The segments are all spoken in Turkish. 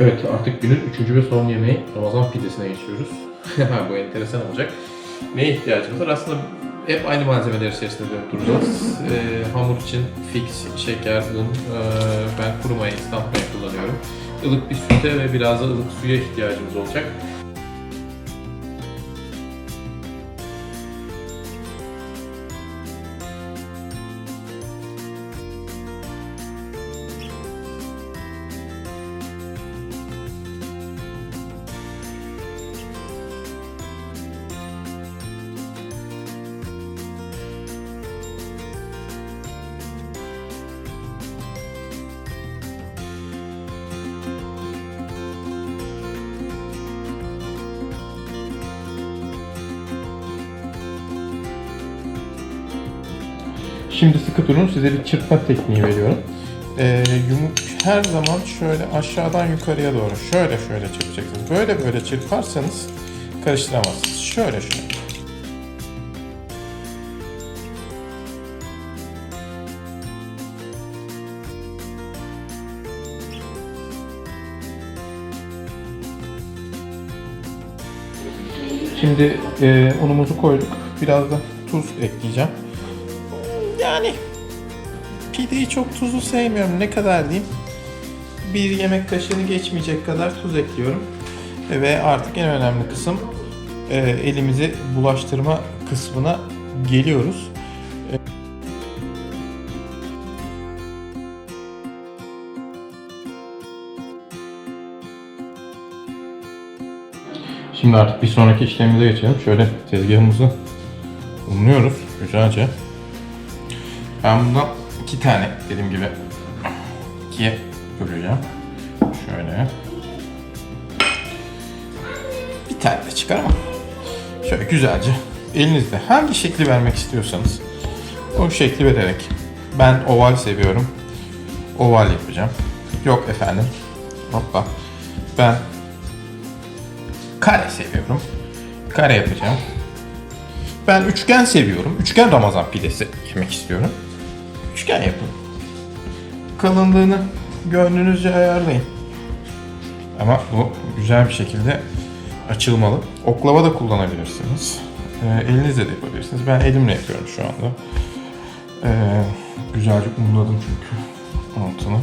Evet artık günün üçüncü ve son yemeği Ramazan pidesine geçiyoruz. Bu enteresan olacak. Neye ihtiyacımız var? Aslında hep aynı malzemeler içerisinde dönüp duracağız. Ee, hamur için fix, şeker, un, ee, ben kuru maya, instant maya kullanıyorum. Ilık bir süte ve biraz da ılık suya ihtiyacımız olacak. Şimdi sıkı durun size bir çırpma tekniği veriyorum. Ee, yumuk her zaman şöyle aşağıdan yukarıya doğru şöyle şöyle çırpacaksınız. Böyle böyle çırparsanız karıştıramazsınız. Şöyle şöyle. Şimdi e, unumuzu koyduk. Biraz da tuz ekleyeceğim. Yani pideyi çok tuzlu sevmiyorum. Ne kadar diyeyim? Bir yemek kaşığını geçmeyecek kadar tuz ekliyorum. Ve artık en önemli kısım e, elimizi bulaştırma kısmına geliyoruz. Şimdi artık bir sonraki işlemimize geçelim. Şöyle tezgahımızı unluyoruz güzelce. Ben bundan iki tane dediğim gibi ikiye böleceğim. Şöyle. Bir tane de çıkar ama şöyle güzelce elinizde hangi şekli vermek istiyorsanız o şekli vererek ben oval seviyorum. Oval yapacağım. Yok efendim. Hoppa. Ben kare seviyorum. Kare yapacağım. Ben üçgen seviyorum. Üçgen Ramazan pidesi yemek istiyorum. Üçgen yapın. Kalınlığını gönlünüzce ayarlayın. Ama bu güzel bir şekilde açılmalı. Oklava da kullanabilirsiniz. Ee, elinizle de yapabilirsiniz. Ben elimle yapıyorum şu anda. Ee, güzelce unladım çünkü altını.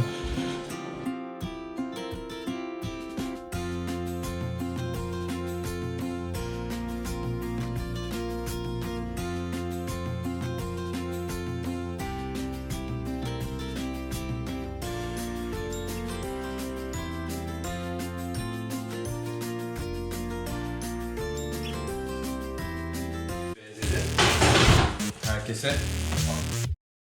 Herkese